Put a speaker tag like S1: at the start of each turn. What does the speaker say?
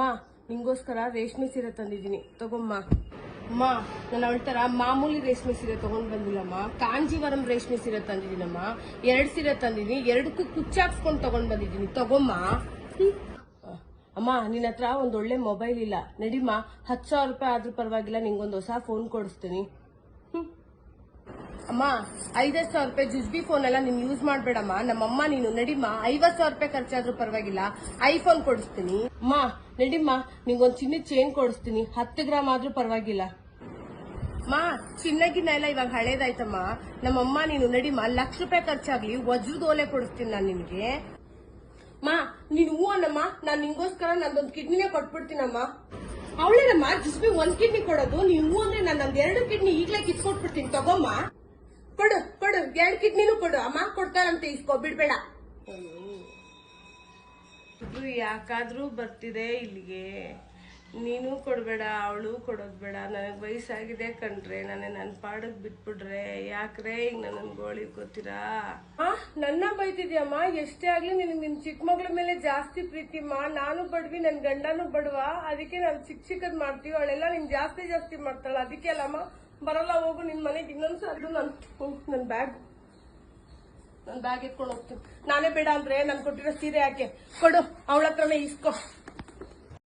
S1: ಅಮ್ಮ, ನಿಂಗೋಸ್ಕರ ರೇಷ್ಮೆ ಸೀರೆ ತಂದಿದ್ದೀನಿ. ತಗೊಮ್ಮ ಅಮ್ಮ ನಾನು ಅವಳ ತರ ಮಾಮೂಲಿ ರೇಷ್ಮೆ ಸೀರೆ ತಗೊಂಡ್ ಬಂದಿಲ್ಲಮ್ಮ. ಕಾಂಜೀವರಂ ರೇಷ್ಮೆ ಸೀರೆ ತಂದಿದ್ದೀನಮ್ಮ. ಎರಡು ಸೀರೆ ತಂದಿದ್ದೀನಿ. ಎರಡಕ್ಕೂ ಕುಚ್ಚಾಕ್ಸ್ಕೊಂಡ್ ತಗೊಂಡ್ ಬಂದಿದ್ದೀನಿ. ತಗೊಮ್ಮ. ಅಮ್ಮ ನಿನ್ನ ಹತ್ರ ಒಂದ್ ಒಳ್ಳೆ ಮೊಬೈಲ್ ಇಲ್ಲ. ನಡಿಮ್ಮ ಹತ್ತು ಸಾವಿರ ರೂಪಾಯಿ ಆದ್ರೂ ಪರವಾಗಿಲ್ಲ, ನಿಂಗೊಂದು ಹೊಸ ಫೋನ್ ಕೊಡಿಸ್ತೀನಿ. ಅಮ್ಮ, ಐದೈದು ಸಾವಿರ ರೂಪಾಯಿ ಜುಜ್ಬಿ ಫೋನ್ ಎಲ್ಲ ನೀನು ಯೂಸ್ ಮಾಡ್ಬೇಡಮ್ಮ. ನಮ್ಮಮ್ಮ ನೀನು, ನಡಿಮ್ಮ ಐವತ್ ಸಾವಿರ ರೂಪಾಯಿ ಖರ್ಚಾದ್ರೂ ಪರವಾಗಿಲ್ಲ. ಐಫೋನ್ ಕೊಡಿಸ್ತೀನಿ. ಅಮ್ಮ, ನಡಿಮ್ಮ, ನಿಂಗೊಂದು ಚಿನ್ನದ ಚೇನ್ ಕೊಡಿಸ್ತೀನಿ. ಹತ್ತು ಗ್ರಾಮ್ ಆದ್ರೂ ಪರವಾಗಿಲ್ಲ. ಅಮ್ಮ ಚಿನ್ನಗಿನ್ನ ಎಲ್ಲ ಇವಾಗ ಹಳೇದಾಯ್ತಮ್ಮ. ನಮ್ಮಮ್ಮ ನೀನು, ನಡಿಮ್ಮ, ಲಕ್ಷ ರೂಪಾಯಿ ಖರ್ಚಾಗ್ಲಿ ವಜ್ರದ ಓಲೆ ಕೊಡಿಸ್ತೀನಿ ನಾನು ನಿನ್ಗೆ. ಮಾ ನೀನು ಹೂ ಅನ್ನಮ್ಮ, ನಾನ್ ನಿಂಗೋಸ್ಕರ ನಂದೊಂದು ಕಿಡ್ನಿನೇ ಕೊಟ್ಬಿಡ್ತೀನಮ್ಮ. ಅವಳೇನಮ್ಮ ಜಿಸ್ಬಿ ಒಂದ್ ಕಿಡ್ನಿ ಕೊಡೋದು? ನೀವು ಅಂದ್ರೆ ನಾನು ನಂದ್ ಎರಡು ಕಿಡ್ನಿ ಈಗ್ಲೇ ಕಿತ್ಕೊಟ್ಬಿಡ್ತೀನಿ, ತಗೊಮ್ಮ. ಕೊಡು ಕೊಡು ಎರಡು ಕಿಡ್ನಿನೂ ಕೊಡು. ಅಮ್ಮ ಕೊಡ್ತಾರಂತೆ ಇಸ್ಕೋ ಬಿಡ್ಬೇಡ. ಇದು ಯಾಕಾದ್ರೂ ಬರ್ತಿದೆ ಇಲ್ಲಿಗೆ. ನೀನು ಕೊಡ್ಬೇಡ ಅವಳು ಕೊಡೋದ್ ಬೇಡ. ನನಗ್ ವಯಸ್ಸಾಗಿದೆ ಕಣ್ರೆ ನನ್ನ ನನ್ ಪಾಡಕ್ ಬಿಟ್ಬಿಡ್ರೆ ಯಾಕ್ರೆ ಈಗ ನನ್ನ ಗೋಳಿ ಗೊತ್ತೀರಾ? ನನ್ನ ಬೈತಿದ್ಯಮ್ಮ? ಎಷ್ಟೇ ಆಗ್ಲಿ ನಿನ್ ನಿನ್ ಚಿಕ್ಕ ಮಗಳ ಮೇಲೆ ಜಾಸ್ತಿ ಪ್ರೀತಿಮ್ಮ. ನಾನು ಬಡ್ವಿ ನನ್ ಗಂಡನೂ ಬಡ್ವಾ. ಅದಕ್ಕೆ ನಾನು ಚಿಕ್ಕ ಚಿಕ್ಕದ್ ಮಾಡ್ತೀವಿ ಅವಳೆಲ್ಲ ನಿನ್ ಜಾಸ್ತಿ ಜಾಸ್ತಿ ಮಾಡ್ತಾಳ. ಅದಕ್ಕೆ ಅಲ್ಲಮ್ಮ ಬರಲ್ಲ, ಹೋಗು, ನಿನ್ ಮನೆಗೆ ಇನ್ನೊಂದ್ಸರಿ ನನ್ ನನ್ ಬ್ಯಾಗ್. ನನ್ ಬ್ಯಾಗ್ ಇಟ್ಕೊಂಡು ಹೋಗ್ತೀನಿ. ನಾನೇ ಬೇಡ ಅಂದ್ರೆ ನನ್ ಕೊಟ್ಟಿರೋ ಸೀರೆ ಯಾಕೆ? ಕೊಡು ಅವಳ ಹತ್ರನೇ ಇಸ್ಕೊ.